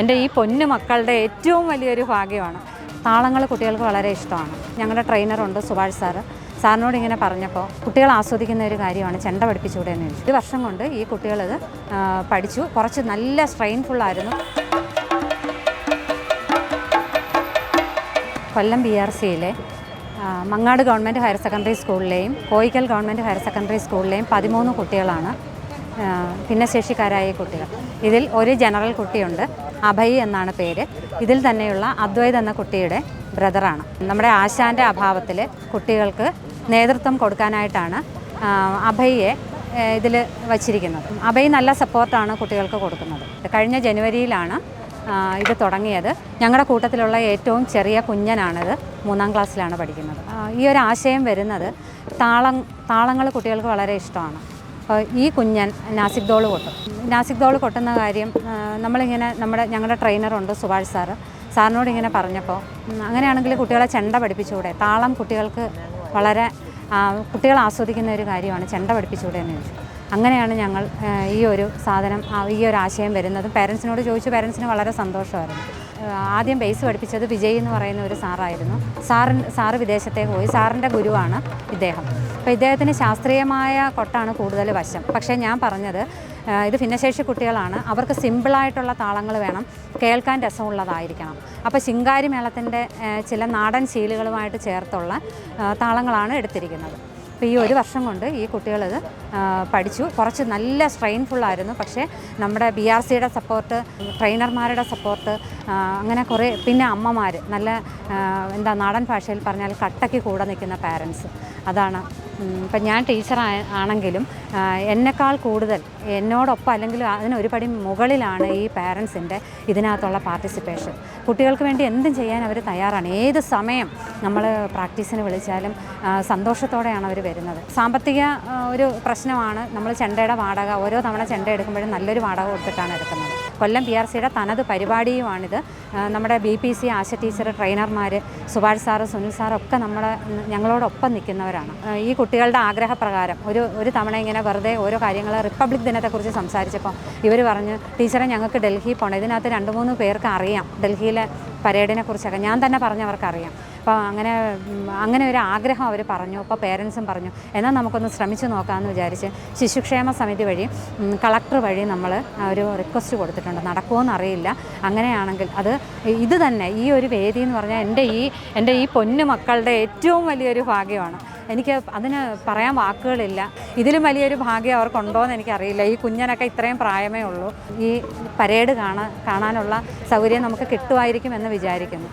എന്റെ ഈ പൊന്നു മക്കളുടെ ഏറ്റവും വലിയൊരു ഭാഗ്യമാണ്. താളങ്ങൾ കുട്ടികൾക്ക് വളരെ ഇഷ്ടമാണ്. ഞങ്ങളുടെ ട്രെയിനറുണ്ട് സുഭാഷ് സാറ് സാറിനോട് ഇങ്ങനെ പറഞ്ഞപ്പോൾ കുട്ടികൾ ആസ്വദിക്കുന്ന ഒരു കാര്യമാണ് ചെണ്ട പഠിപ്പിച്ചുകൂടെ എന്ന് ചോദിച്ചു. ഒരു വർഷം കൊണ്ട് ഈ കുട്ടികളത് പഠിച്ചു. കുറച്ച് നല്ല സ്ട്രെയിൻഫുള്ളായിരുന്നു കൊല്ലം ബി ആർ സിയിലെ മങ്ങാട് ഗവൺമെന്റ് ഹയർ സെക്കൻഡറി സ്കൂളിലെയും കോയിക്കൽ ഗവൺമെന്റ് ഹയർ സെക്കൻഡറി സ്കൂളിലെയും പതിമൂന്ന് കുട്ടികളാണ് ഭിന്നശേഷിക്കാരായ കുട്ടികൾ. ഇതിൽ ഒരു ജനറൽ കുട്ടിയുണ്ട്. അഭയ് എന്നാണ് പേര്. ഇതിൽ തന്നെയുള്ള അദ്വൈത് എന്ന കുട്ടിയുടെ ബ്രദറാണ്. നമ്മുടെ ആശാന്റെ അഭാവത്തിൽ കുട്ടികൾക്ക് നേതൃത്വം കൊടുക്കാനായിട്ടാണ് അഭയെ ഇതിൽ വച്ചിരിക്കുന്നത്. അഭയ് നല്ല സപ്പോർട്ടാണ് കുട്ടികൾക്ക് കൊടുക്കുന്നത്. കഴിഞ്ഞ ജനുവരിയിലാണ് ഇത് തുടങ്ങിയത്. ഞങ്ങളുടെ കൂട്ടത്തിലുള്ള ഏറ്റവും ചെറിയ കുഞ്ഞനാണിത്. മൂന്നാം ക്ലാസ്സിലാണ് പഠിക്കുന്നത്. ഈ ഒരു ആശയം വരുന്നത് താളം താളങ്ങൾ കുട്ടികൾക്ക് വളരെ ഇഷ്ടമാണ്. ഈ കുഞ്ഞൻ നാസിക് ഡോൾ കൊട്ടും. നാസിക് ഡോൾ കൊട്ടുന്ന കാര്യം നമ്മളിങ്ങനെ നമ്മുടെ ഞങ്ങളുടെ ട്രെയിനറുണ്ട് സുഭാഷ് സാറ്. സാറിനോട് ഇങ്ങനെ പറഞ്ഞപ്പോൾ അങ്ങനെയാണെങ്കിൽ കുട്ടികളെ ചെണ്ട പഠിപ്പിച്ചുകൂടെ? താളം കുട്ടികൾക്ക് വളരെ കുട്ടികൾ ആസ്വദിക്കുന്ന ഒരു കാര്യമാണ് ചെണ്ട പഠിപ്പിച്ചുകൂടെ എന്ന് ചോദിച്ചു. അങ്ങനെയാണ് ഞങ്ങൾ ഈ ഒരു സാധനം ഈ ഒരു ആശയം വരുന്നതും. പേരൻസിനോട് ചോദിച്ചു പേരൻസിന് വളരെ സന്തോഷമായിരുന്നു. ആദ്യം ബേസ് പഠിപ്പിച്ചത് വിജയ് എന്ന് പറയുന്ന ഒരു സാറായിരുന്നു. സാറിൻ സാറ് വിദേശത്തേക്ക് പോയി. സാറിന്റെ ഗുരുവാണ് ഇദ്ദേഹം. അപ്പോൾ ഇദ്ദേഹത്തിന് ശാസ്ത്രീയമായ കൊട്ടാണ് കൂടുതൽ വശം. പക്ഷേ ഞാൻ പറഞ്ഞത് ഇത് ഭിന്നശേഷി കുട്ടികളാണ്. അവർക്ക് സിമ്പിളായിട്ടുള്ള താളങ്ങൾ വേണം. കേൾക്കാൻ രസമുള്ളതായിരിക്കണം. അപ്പോൾ ശിങ്കാരി മേളത്തിന്റെ ചില നാടൻ ശീലുകളുമായിട്ട് ചേർത്തുള്ള താളങ്ങളാണ് എടുത്തിരിക്കുന്നത്. അപ്പോൾ ഈ ഒരു വർഷം കൊണ്ട് ഈ കുട്ടികളത് പഠിച്ചു. കുറച്ച് നല്ല സ്ട്രെയിൻഫുള്ളായിരുന്നു പക്ഷേ നമ്മുടെ ബി ആർ സിയുടെ സപ്പോർട്ട് ട്രെയിനർമാരുടെ സപ്പോർട്ട് അങ്ങനെ കുറേ പിന്നെ അമ്മമാർ നല്ല എന്താ നാടൻ ഭാഷയിൽ പറഞ്ഞാൽ കട്ടയ്ക്ക് കൂടെ നിൽക്കുന്ന പാരൻസ് അതാണ് ഇപ്പം ഞാൻ ടീച്ചർ ആണെങ്കിലും എന്നെക്കാൾ കൂടുതൽ എന്നോടൊപ്പം അല്ലെങ്കിൽ അതിനൊരു പടി മുകളിലാണ് ഈ പാരൻസിന്റെ ഇതിനകത്തുള്ള പാർട്ടിസിപ്പേഷൻ. കുട്ടികൾക്ക് വേണ്ടി എന്തും ചെയ്യാൻ അവർ തയ്യാറാണ്. ഏത് സമയം നമ്മൾ പ്രാക്ടീസിന് വിളിച്ചാലും സന്തോഷത്തോടെയാണ് അവർ വരുന്നത്. സാമ്പത്തിക ഒരു പ്രശ്നമാണ് നമ്മൾ ചെണ്ടയുടെ വാടക ഓരോ തവണ ചെണ്ട എടുക്കുമ്പോഴും നല്ലൊരു വാടക കൊടുത്തിട്ടാണ് എടുക്കുന്നത്. കൊല്ലം പി ആർ സിയുടെ തനത് പരിപാടിയുമാണിത്. നമ്മുടെ B P C Asha teacher ട്രെയിനർമാർ Subhash sir Sunil സാറൊക്കെ നമ്മുടെ ഞങ്ങളോടൊപ്പം നിൽക്കുന്നവരാണ്. ഈ കുട്ടികളുടെ ആഗ്രഹപ്രകാരം ഒരു ഒരു തവണ ഇങ്ങനെ വെറുതെ ഓരോ കാര്യങ്ങൾ റിപ്പബ്ലിക് ദിനത്തെക്കുറിച്ച് സംസാരിച്ചപ്പോൾ ഇവർ പറഞ്ഞു ടീച്ചറെ ഞങ്ങൾക്ക് ഡൽഹി പോകണം ഇതിനകത്ത് രണ്ട് മൂന്ന് പേർക്ക് അറിയാം. ഡൽഹിയിലെ പരേഡിനെ കുറിച്ചൊക്കെ ഞാൻ തന്നെ പറഞ്ഞവർക്കറിയാം. അപ്പോൾ അങ്ങനെ അങ്ങനെ ഒരു ആഗ്രഹം അവർ പറഞ്ഞു. അപ്പോൾ പേരൻസും പറഞ്ഞു എന്നാൽ നമുക്കൊന്ന് ശ്രമിച്ചു നോക്കാമെന്ന് വിചാരിച്ച് ശിശുക്ഷേമ സമിതി വഴി കളക്ടർ വഴി നമ്മൾ ഒരു റിക്വസ്റ്റ് കൊടുത്തിട്ടുണ്ട്. നടക്കുമോയെന്ന് അറിയില്ല. അങ്ങനെയാണെങ്കിൽ അത് ഇത് തന്നെ ഈ ഒരു വേദി എന്ന് പറഞ്ഞാൽ എന്റെ ഈ എന്റെ ഈ പൊന്നു മക്കളുടെ ഏറ്റവും വലിയൊരു ഭാഗ്യമാണ്. എനിക്ക് അതിന് പറയാൻ വാക്കുകളില്ല. ഇതിലും വലിയൊരു ഭാഗ്യം അവർക്കുണ്ടോ എന്ന് എനിക്കറിയില്ല. ഈ കുഞ്ഞനൊക്കെ ഇത്രയും പ്രായമേ ഉള്ളൂ. ഈ പരേഡ് കാണാൻ കാണാനുള്ള സൗകര്യം നമുക്ക് കിട്ടുമായിരിക്കും എന്ന് വിചാരിക്കുന്നു.